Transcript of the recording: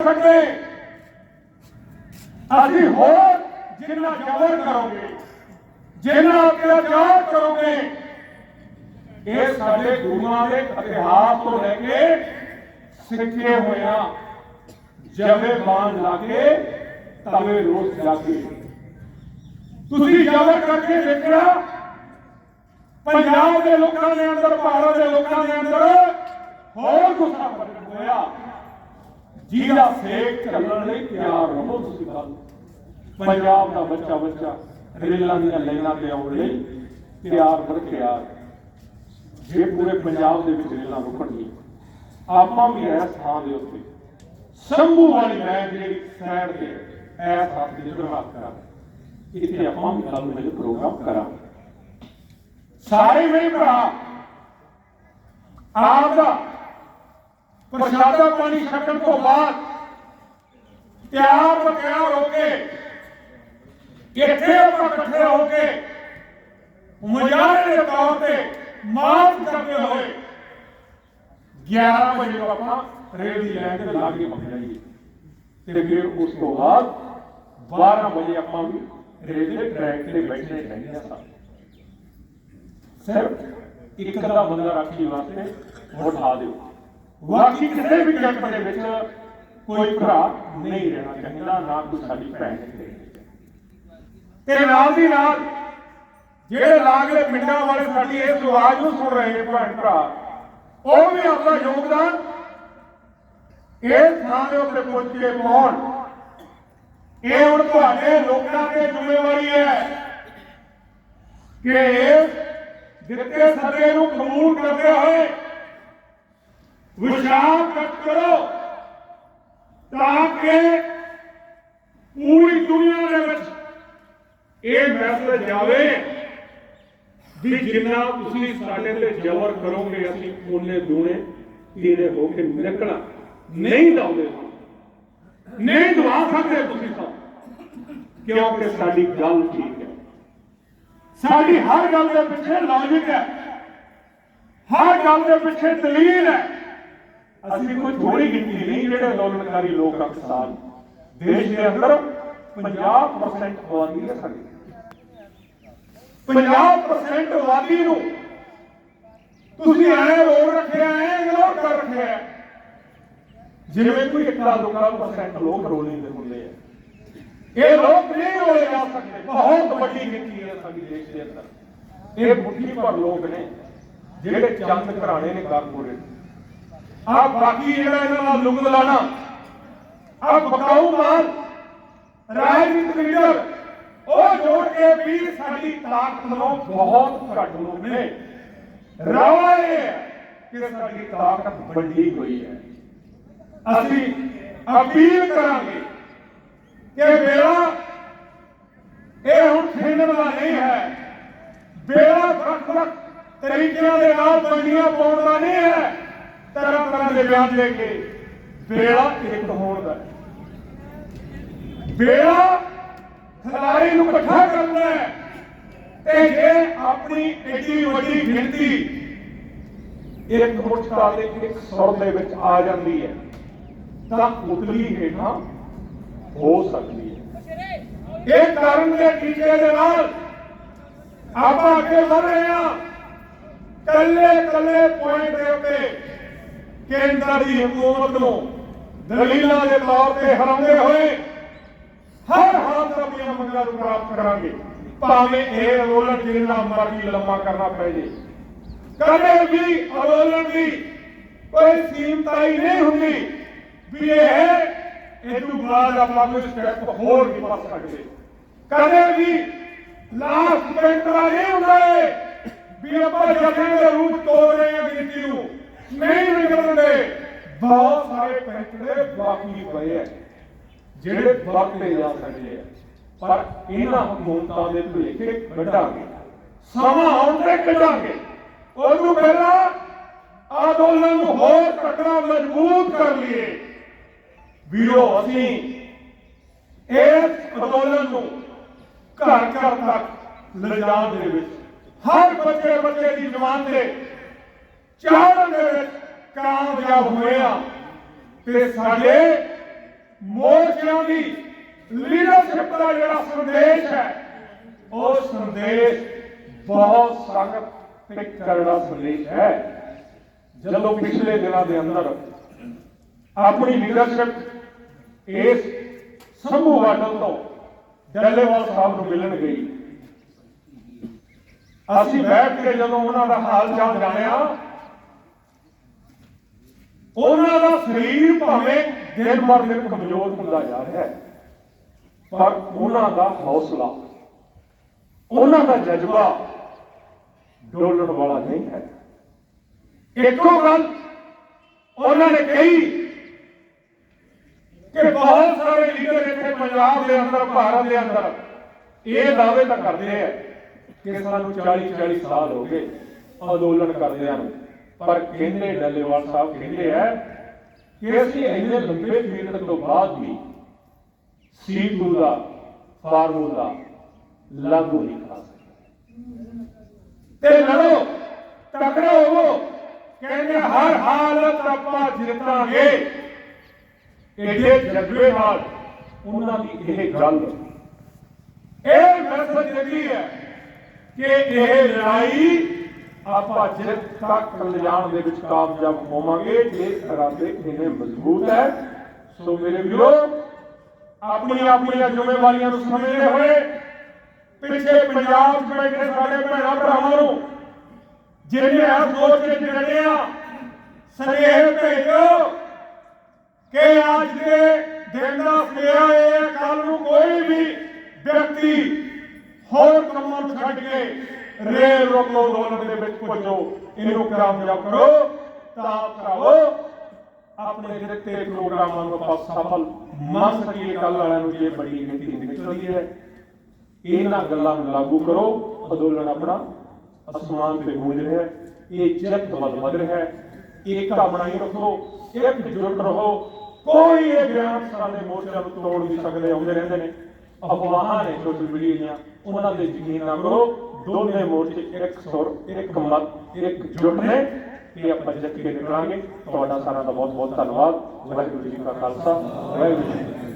ਸਕਦੇ। ਅਸੀਂ ਹੋਰ ਜਿੰਨਾ ਜ਼ਬਰ ਕਰੋਗੇ, ਜਿੰਨਾ ਅਤਿਆਚਾਰ ਕਰੋਗੇ, ਇਹ ਸਾਡੇ ਗੁਰੂਆਂ ਦੇ ਇਤਿਹਾਸ ਤੋਂ ਲੈ ਕੇ ਸਿੱਖੇ ਹੋਇਆ ਜਵੇ ਬਾਣ ਲਾਗੇ, ਤਵੇ ਰੋਸ ਜਾ ਕੇ ਤੁਸੀਂ ਜ਼ਬਰ ਕਰਕੇ ਦੇਖਿਆ ਪੰਜਾਬ ਦੇ ਲੋਕਾਂ ਦੇ ਅੰਦਰ, ਭਾਰਤ ਦੇ ਲੋਕਾਂ ਦੇ ਅੰਦਰ ਹੋਰ ਗੁੱਸਾ ਹੋਇਆ ਜਿਹਦਾ ਸੇਕ ਚੱਲਣ ਲਈ ਤਿਆਰ ਰਹੋ ਤੁਸੀਂ ਕੱਲ ਪੰਜਾਬ ਦਾ ਬੱਚਾ ਬੱਚਾ, ਰੇਲਾਂ ਦੀਆਂ ਲਾਈਨਾਂ ਤੇ ਆਉਣ ਲਈ ਤਿਆਰ ਬਰ ਤਿਆਰ ਜੇ ਪੂਰੇ ਪੰਜਾਬ ਦੇ ਵਿੱਚ ਰੇਲਾਂ ਰੁਕਣਗੀਆਂ, ਆਪਾਂ ਵੀ ਇਸ ਥਾਂ ਦੇ ਉੱਤੇ ਸੰਭੂ ਵਾਲੀ ਮੈਂ ਜਿਹੜੀ ਸਾਈਡ ਤੇ ਐਸ ਹੱਥ ਦੀ ਸ਼ੁਰੂਆਤ ਕਰਾਂ ਇੱਥੇ ਆਪਾਂ ਵੀ ਕੱਲ ਮਿਲ ਪ੍ਰੋਗਰਾਮ ਕਰਾਂ ਸਾਰੇ ਮੇਰੇ ਭਰਾ ਆਪ ਦਾ ਪ੍ਰਸ਼ਾਦਾ ਪਾਣੀ ਛਕਣ ਤੋਂ ਬਾਅਦ ਤਿਆਰ ਬਤਿਆਰ ਹੋ ਕੇ ਇੱਥੇ ਆਪਾਂ ਇਕੱਠੇ ਹੋ ਕੇ ਮੁਜ਼ਾਹਰੇ ਦੇ ਤੌਰ ਤੇ ਮਾਰਚ ਕਰਦੇ ਹੋਏ 11 ਵਜੇ ਨੂੰ ਆਪਾਂ ਰੇਲ ਦੀ ਲਾਈਨ ਤੇ ਲਾ ਕੇ ਪਹੁੰਚ ਜਾਈਏ ਤੇ ਫਿਰ ਉਸ ਤੋਂ ਬਾਅਦ 12 ਵਜੇ ਆਪਾਂ ਵੀ ਰੇਲ ਦੇ ਟਰੈਕ ਤੇ ਬੈਠਣੇ ਚਾਹੀਦੇ ਆ ਸਭ ਸਿਰਫ ਇੱਕ ਅੱਧਾ ਬੰਦਾ ਰਾਖੀ ਵਾਸਤੇ ਉਠਾ ਦਿਓ ਬਾਕੀ ਕਿਸੇ ਵੀ ਜਨਮ ਦੇ ਵਿੱਚ ਕੋਈ ਭਰਾ ਨਹੀਂ ਰਹਿਣਾ ਚਾਹੀਦਾ, ਨਾ ਕੋਈ ਸਾਡੀ ਭੈਣ ਤੇ ਨਾਲ ਦੀ ਨਾਲ ਜਿਹੜੇ ਲਾਗਲੇ ਪਿੰਡਾਂ ਵਾਲੇ ਸਾਡੀ ਇਸ ਆਵਾਜ਼ ਨੂੰ ਸੁਣ ਰਹੇ ਨੇ ਭੈਣ ਭਰਾ, ਉਹ ਵੀ ਆਪਣਾ ਯੋਗਦਾਨ ਇਸ ਥਾਂ ਦੇ ਉੱਤੇ ਪਹੁੰਚ ਕੇ ਪਾਉਣ। ਇਹ ਹੁਣ ਤੁਹਾਡੇ ਲੋਕਾਂ ਦੀ ਜ਼ਿੰਮੇਵਾਰੀ ਹੈ ਕਿ ਇਸ ਦਿੱਤੇ ਸੱਦੇ ਨੂੰ ਕਬੂਲ ਕਰਦੇ ਹੋਏ ਵਿਸ਼ਾਲ ਕਰੋ ਤਾਂ ਕਿ ਪੂਰੀ ਦੁਨੀਆ ਦੇ ਵਿੱਚ ਇਹ ਮੈਸੇਜ ਜਾਵੇ ਵੀ ਜਿੰਨਾ ਤੁਸੀਂ ਸਾਡੇ ਤੇ ਜ਼ਬਰ ਕਰੋਗੇ, ਅਸੀਂ ਉਹਨੇ ਦੂਣੇ ਤੀਰੇ ਹੋ ਕੇ ਨਿਕਲਣਾ। ਨਹੀਂ ਦਉਂਦੇ ਨਹੀਂ ਦਵਾ ਸਕਦੇ ਤੁਸੀਂ ਤਾਂ। ਕਿਉਂਕਿ ਸਾਡੀ ਗੱਲ ਠੀਕ ਹੈ। ਸਾਡੀ ਹਰ ਗੱਲ ਦੇ ਪਿੱਛੇ ਲੌਜਿਕ ਹੈ। ਹਰ ਗੱਲ ਦੇ ਪਿੱਛੇ ਦਲੀਲ ਹੈ। ਅਸੀਂ ਕੋਈ ਥੋੜੀ ਗਿਣਤੀ ਨਹੀਂ, ਜਿਹੜੇ ਅੰਦੋਲਨਕਾਰੀ ਲੋਕ ਆ ਕਿਸਾਨ। ਦੇਸ਼ ਦੇ ਅੰਦਰ 50% ਆਬਾਦੀ ਹੈ ਸਾਡੀ। 50% ਆਬਾਦੀ ਨੂੰ ਤੁਸੀਂ ਐ ਰੋਕ ਰੱਖਿਆ, ਐ ਇਗਨੋਰ ਕਰ ਰੱਖਿਆ ਜਿਵੇਂ ਕੋਈ ਇੱਕਲਾ ਲੋਕਾਂ ਪਰਸੈਂਟ ਲੋਕ ਰੋਲਿੰਗ ਦੇ ਹੁੰਦੇ ਆ। ਇਹ ਲੋਕ ਨਹੀਂ ਰੋਲੇ ਜਾ ਸਕਦੇ, ਬਹੁਤ ਵੱਡੀ ਗਿਣਤੀ ਹੈ ਸਾਡੀ ਦੇਸ਼ ਦੇ ਅੰਦਰ। ਇਹ ਮੁੱਠੀ ਭਰ ਲੋਕ ਨੇ, ਜਿਹੜੇ ਚੰਦ ਘਰਾਣੇ ਨੇ ਕਾਰਪੋਰੇਟ ਆ ਬਾਕੀ ਜਿਹੜਾ ਇਹਨਾਂ ਨਾਲ ਲੁਗਦ ਲਾਣਾ, ਆ ਬਕਾਊ ਮਾਲ, ਰਾਜਨੀਤਿਕ ਲੀਡਰ, ਉਹ ਜੋੜ ਕੇ ਵੀ ਸਾਡੀ ਤਾਕਤ ਨੂੰ ਬਹੁਤ ਘੱਟ ਲੋਕ ਨੇ। ਰਵਾ ਇਹ ਹੈ ਕਿ ਸਾਡੀ ਤਾਕਤ ਵੱਡੀ ਹੋਈ ਹੈ। ਅਸੀਂ ਅਪੀਲ ਕਰਾਂਗੇ ਕਿ ਵੇਲਾ, ਇਹ ਹੁਣ ਖੇਡਣ ਦਾ ਨਹੀਂ ਹੈ। ਵੇਲਾ ਵੱਖ ਵੱਖ ਤਰੀਕਿਆਂ ਦੇ ਨਾਲ ਬੰਦੀਆਂ ਪਾਉਣ ਦਾ ਨਹੀਂ ਹੈ। ਤਰ੍ਹਾਂ ਤਰ੍ਹਾਂ ਦੇ ਬਿਆਨ ਦੇ ਕੇ ਵੇਲਾ ਇੱਕ ਹੋਣ ਦਾ। ਵੇਲਾ ਖਿਲਾੜੀ ਨੂੰ ਇਕੱਠਾ ਕਰਨਾ ਹੈ ਤੇ ਜੇ ਆਪਣੀ ਏਡੀ ਵੱਡੀ ਗਿਣਤੀ ਇੱਕ ਮੁੱਠਾ ਦੇ ਇੱਕ ਸੁਰ ਦੇ ਵਿੱਚ ਆ ਜਾਂਦੀ ਹੈ, ਤਾਂ ਉਤਲੀ ਹੇਠਾਂ ਹੋ ਸਕਦੀ ਹੈ। ਇਹ ਕਾਰਨ ਦੇ ਟੀਚੇ ਦੇ ਨਾਲ ਆਪਾਂ ਅੱਗੇ ਵਧ ਰਹੇ ਹਾਂ। ਕੱਲੇ ਕੱਲੇ ਪੁਆਇੰਟ ਦੇ ਉੱਤੇ ਕੇਂਦਰ ਦੀ ਹਕੂਮਤ ਨੂੰ ਦਲੀਲਾਂ ਦੇ ਤੌਰ ਤੇ ਹਰਾਉਂਦੇ ਹੋਏ ਹਰ ਹਾਲਤ ਆਪਣੀਆਂ ਮੰਗਾਂ ਨੂੰ ਪ੍ਰਾਪਤ ਕਰਾਂਗੇ। ਭਾਵੇਂ ਇਹ ਅੰਦੋਲਨ ਜਿੰਨਾ ਮਰਜ਼ੀ ਲੰਮਾ ਕਰਨਾ ਪੈ ਜੇ। ਕਦੇ ਵੀ ਅੰਦੋਲਨ ਦੀ ਕੋਈ ਸੀਮਤਾਈ ਨਹੀਂ ਹੁੰਦੀ ਵੀ ਇਹ ਇਹ ਬਾਅਦ ਆਪਾਂ ਕੋਈ ਸਟੈਪ ਹੋਰ ਨਹੀਂ ਪਾ ਸਕਦੇ। ਕਦੇ ਵੀ ਲਾਸਟ ਪੈਂਟਰਾ ਨਹੀਂ ਹੁੰਦਾ ਵੀ ਆਪਾਂ ਜਥੇ ਦੇ ਰੂਪ ਤੋੜ ਰਹੇ ਹਾਂ ਗਿਣਤੀ ਨੂੰ। ਨਹੀਂ ਨਿਕਲਦੇ ਬਹੁਤ ਸਾਰੇ ਪੈਂਟੜੇ ਬਾਕੀ ਪਏ ਆ ਜਿਹੜੇ ਵਰਤੇ ਜਾ ਸਕਦੇ ਆ ਪਰ ਇਹਨਾਂ ਹਕੂਮਤਾਂ ਦੇ ਭੁਲੇਖੇ ਕੱਢਾਂਗੇ ਸਮਾਂ ਆਉਣ ਤੇ ਕੱਢਾਂਗੇ। ਉਦੋਂ ਪਹਿਲਾਂ ਅੰਦੋਲਨ ਨੂੰ ਹੋਰ ਤਕੜਾ ਮਜ਼ਬੂਤ ਕਰ ਲਈਏ। ਵੀਰੋ ਅਸੀਂ ਇਸ ਅੰਦੋਲਨ ਨੂੰ ਘਰ ਘਰ ਤੱਕ ਲਿਜਾਣ ਦੇ ਵਿੱਚ ਹਰ ਬੱਚੇ ਬੱਚੇ ਦੀ ਜਵਾਨ ਤੇ ਚਾੜਨ ਦੇ ਵਿੱਚ ਕਾਮਯਾਬ ਹੋਏ ਆ। ਤੇ ਸਾਡੇ ਮੋਰਚਿਆਂ ਦੀ ਲੀਡਰਸ਼ਿਪ ਦਾ ਜਿਹੜਾ ਸੰਦੇਸ਼ ਹੈ, ਉਹ ਸੰਦੇਸ਼ ਬਹੁਤ ਸਖਤ ਤੇ ਕਰੜਾ ਸੰਦੇਸ਼ ਹੈ। ਜਦੋਂ ਪਿਛਲੇ ਦਿਨਾਂ ਦੇ ਅੰਦਰ ਆਪਣੀ ਲੀਡਰਸ਼ਿਪ ਇਸ ਸੰਭੂ ਵਾਡਲ ਤੋਂ ਡੱਲੇਵਾਲ ਸਾਹਿਬ ਨੂੰ ਮਿਲਣ ਗਈ। ਅਸੀਂ ਬੈਠ ਕੇ ਜਦੋਂ ਉਹਨਾਂ ਦਾ ਹਾਲ ਚਾਲ ਜਾਣਿਆ ਉਹਨਾਂ ਦਾ ਸਰੀਰ ਭਾਵੇਂ ਦਿਨ ਬਰ ਦਿਨ ਕਮਜ਼ੋਰ ਹੁੰਦਾ ਜਾ ਰਿਹਾ ਹੈ, ਪਰ ਉਹਨਾਂ ਦਾ ਹੌਸਲਾ, ਉਹਨਾਂ ਦਾ ਜਜ਼ਬਾ ਡੋਲਣ ਵਾਲਾ ਨਹੀਂ ਹੈ। ਇੱਕੋ ਗੱਲ ਉਹਨਾਂ ਨੇ ਕਹੀ ਕਿ ਬਹੁਤ ਸਾਰੇ ਲੀਡਰ ਇੱਥੇ ਪੰਜਾਬ ਦੇ ਅੰਦਰ, ਭਾਰਤ ਦੇ ਅੰਦਰ ਇਹ ਦਾਅਵੇ ਤਾਂ ਕਰਦੇ ਆ ਕਿ ਸਾਨੂੰ 40 40 ਸਾਲ ਹੋ ਗਏ ਅੰਦੋਲਨ ਕਰਦਿਆਂ ਨੂੰ। ਪਰ ਕਹਿੰਦੇ ਡੱਲੇਵਾਲ ਸਾਹਿਬ ਕਹਿੰਦੇ ਆ ਕਿ ਅਸੀਂ ਇੰਨੇ ਲੰਬੇ ਪੀਰੀਅਡ ਤੋਂ ਬਾਅਦ ਵੀ C2 ਦਾ ਫਾਰਮੂਲਾ ਲਾਗੂ ਨਹੀਂ ਕਰ ਸਕੇ ਤੇ ਲੜੋ, ਤਕੜੇ ਹੋਵੋ, ਕਹਿੰਦੇ ਹਰ ਹਾਲਤ ਆਪਾਂ ਜਿੱਤਾਂਗੇ। ਇਹਦੇ ਜਜ਼ਬੇ ਨਾਲ ਉਹਨਾਂ ਦੀ ਇਹ ਗੱਲ। ਇਹ ਮੈਸੇਜ ਦਿੰਦੀ ਹੈ ਕਿ ਇਹ ਲੜਾਈ ਆਪਾਂ ਜਿੱਤ ਤੱਕ ਲਿਜਾਣ ਦੇ ਵਿੱਚ ਕਾਮਯਾਬ ਹੋਵਾਂਗੇ, ਜੇ ਇਰਾਦੇ ਇਹਨੇ ਮਜ਼ਬੂਤ ਹੈ। ਸੋ ਮੇਰੇ ਵੀਰੋ ਆਪਣੀਆਂ ਆਪਣੀਆਂ ਜ਼ਿੰਮੇਵਾਰੀਆਂ ਨੂੰ ਸਮਝਦੇ ਹੋਏ, ਪਿੱਛੇ ਪੰਜਾਬ 'ਚ ਬੈਠੇ ਸਾਡੇ ਭੈਣਾਂ ਭਰਾਵਾਂ ਨੂੰ ਜਿਹੜੇ ਆ ਸੋਚ ਕੇ ਜਿਹੜੇ ਆ ਭੇਜੋ ਕਿ ਅੱਜ ਦੇ ਦਿਨ ਦਾ ਫੇਰਾ ਇਹ ਕੱਲ ਨੂੰ ਕੋਈ ਵੀ ਵਿਅਕਤੀ ਹੋਰ ਕੰਮਾਂ ਨੂੰ ਛੱਡ ਕੇ ਰੇਲ ਰੋਕੋ ਅੰਦੋਲਨ ਦੇ ਵਿੱਚ ਪੁੱਜੋ ਇਹਨੂੰ ਕਾਮਯਾਬ ਕਰੋ, ਤਾਂ ਭਰਾਵੋ ਆਪਣੇ ਦਿੱਤੇ ਪ੍ਰੋਗਰਾਮਾਂ ਨੂੰ ਆਪਾਂ ਸਫਲ ਮੰਨ ਸਕੀਏ ਕੱਲ ਵਾਲਿਆਂ ਨੂੰ ਜੇ ਬੜੀ ਗਿਣਤੀ ਨਿਕਲਦੀ ਹੈ। ਇਹਨਾਂ ਗੱਲਾਂ ਨੂੰ ਲਾਗੂ ਕਰੋ। ਅੰਦੋਲਨ ਆਪਣਾ ਅਸਮਾਨ ਤੇ ਗੂੰਜ ਰਿਹਾ ਹੈ। ਇਹ ਜਿੱਤ ਵੱਧ ਰਿਹਾ ਹੈ। ਏਕਤਾ ਬਣਾਈ ਰੱਖੋ, ਇੱਕ ਜੁਟ ਰਹੋ। ਕੋਈ ਇਹ ਬਿਆਨ ਸਾਡੇ ਮੋਰਚਿਆਂ ਨੂੰ ਤੋੜ ਨਹੀਂ ਸਕਦੇ, ਆਉਂਦੇ ਰਹਿੰਦੇ ਨੇ। ਅਫਵਾਹਾਂ ਨੇ ਸੋਸ਼ਲ ਮੀਡੀਆ ਦੀਆਂ ਉਹਨਾਂ ਤੇ ਯਕੀਨ ਨਾ ਕਰੋ, ਦੋਨੇ ਮੋਰਚੇ ਇੱਕ ਸੁਰ, ਇੱਕ ਮਤ, ਇੱਕ ਜੁਟ ਨੇ, ਇਹ ਆਪਾਂ ਜਿੱਤ ਕੇ ਨਿਕਲਾਂਗੇ। ਤੁਹਾਡਾ ਸਾਰਿਆਂ ਦਾ ਬਹੁਤ ਬਹੁਤ ਧੰਨਵਾਦ। ਵਾਹਿਗੁਰੂ ਜੀ ਕਾ ਖਾਲਸਾ, ਵਾਹਿਗੁਰੂ ਜੀ